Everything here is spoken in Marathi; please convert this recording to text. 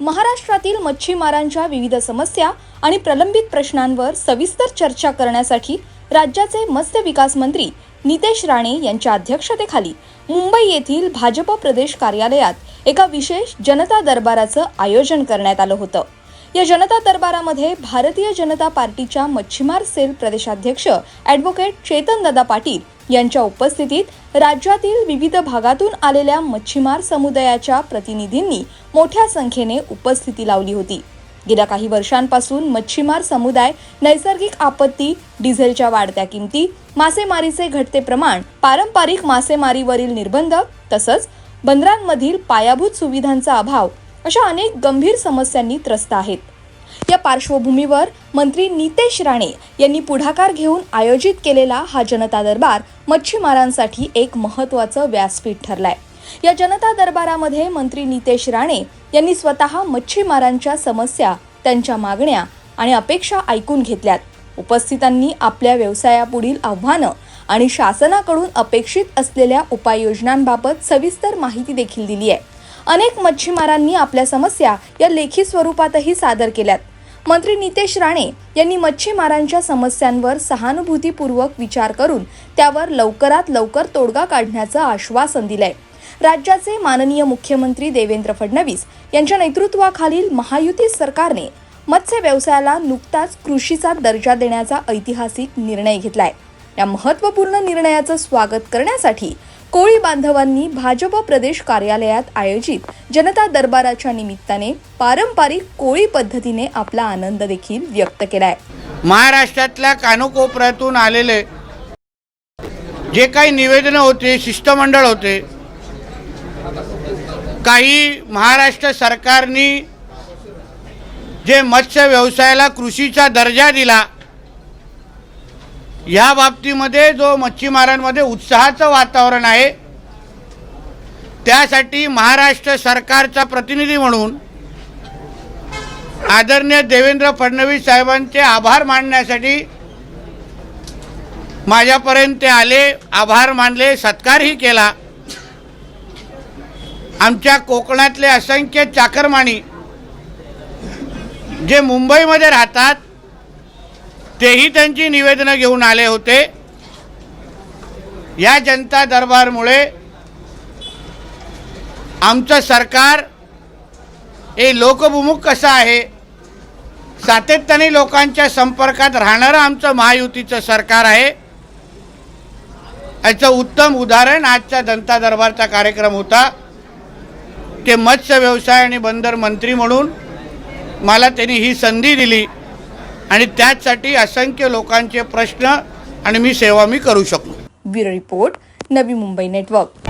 महाराष्ट्रातील मच्छीमारांच्या विविध समस्या आणि प्रलंबित प्रश्नांवर सविस्तर चर्चा करण्यासाठी राज्याचे मत्स्य विकास मंत्री नितेश राणे यांच्या अध्यक्षतेखाली मुंबई येथील भाजप प्रदेश कार्यालयात एका विशेष जनता दरबाराचं आयोजन करण्यात आलं होतं. या जनता दरबारामध्ये भारतीय जनता पार्टीच्या मच्छीमार सेल प्रदेशाध्यक्ष ॲडव्होकेट चेतनदादा पाटील यांच्या उपस्थितीत राज्यातील विविध भागातून आलेल्या मच्छीमार समुदायाच्या प्रतिनिधींनी मोठ्या संख्येने उपस्थिती लावली होती. गेल्या काही वर्षांपासून मच्छीमार समुदाय नैसर्गिक आपत्ती डिझेलच्या वाढत्या किमती मासेमारीचे घटते प्रमाण पारंपरिक मासेमारीवरील निर्बंध तसंच बंदरांमधील पायाभूत सुविधांचा अभाव अशा अनेक गंभीर समस्यांनी त्रस्त आहेत. या पार्श्वभूमीवर मंत्री नितेश राणे यांनी पुढाकार घेऊन आयोजित केलेला हा जनता दरबार मच्छीमारांसाठी एक महत्त्वाचं व्यासपीठ ठरलाय. या जनता दरबारामध्ये मंत्री नितेश राणे यांनी स्वतः मच्छीमारांच्या समस्या त्यांच्या मागण्या आणि अपेक्षा ऐकून घेतल्यात. उपस्थितांनी आपल्या व्यवसायापुढील आव्हानं आणि शासनाकडून अपेक्षित असलेल्या उपाययोजनांबाबत सविस्तर माहिती देखील दिली आहे अनेक मच्छीमारांनी आपल्या समस्या या लेखी स्वरूपातही सादर केल्यात. मंत्री नितेश राणे यांनी मच्छीमारांच्या समस्यांवर सहानुभूतीपूर्वक विचार करून त्यावर लवकरात लवकर तोडगा काढण्याचं आश्वासन दिलंय. राज्याचे माननीय मुख्यमंत्री देवेंद्र फडणवीस यांच्या नेतृत्वाखालील महायुती सरकारने मत्स्य व्यवसायाला नुकताच कृषीचा दर्जा देण्याचा ऐतिहासिक निर्णय घेतलाय. या महत्त्वपूर्ण निर्णयाचं स्वागत करण्यासाठी कोळी बांधवांनी भाजप प्रदेश कार्यालयात आयोजित जनता दरबाराच्या निमित्ताने पारंपरिक कोळी पद्धतीने आपला आनंद देखील व्यक्त केलाय. महाराष्ट्रातल्या कानोकोपऱ्यातून आलेले जे काही निवेदनं होते शिष्टमंडळ होते काही महाराष्ट्र सरकारनी जे मत्स्य व्यवसायाला कृषीचा दर्जा दिला या बाबतीमध्ये जो मच्छीमारांमध्ये उत्साहाचं वातावरण आहे त्यासाठी महाराष्ट्र सरकारचा प्रतिनिधी म्हणून आदरणीय देवेंद्र फडणवीस साहेबांचे आभार मानण्यासाठी माझ्यापर्यंत ते आले आभार मानले सत्कारही केला. आमच्या कोकणातले असंख्य चाकरमानी जे मुंबईमध्ये राहतात तेही त्यांची निवेदनं घेऊन आले होते. या जनता दरबारमुळे आमचं सरकार हे लोकभिमुख कसं आहे? सातत्याने लोकांच्या संपर्कात राहणारं आमचं महायुतीचं सरकार आहे. याचं उत्तम उदाहरण आजच्या जनता दरबारचा कार्यक्रम होता. ते मत्स्य व्यवसाय आणि बंदर मंत्री म्हणून मला त्यांनी ही संधी दिली. आणि त्याचसाठी असंख्य लोकांचे प्रश्न आणि मी सेवा मी करू शकतो bureau report Navi Mumbai network.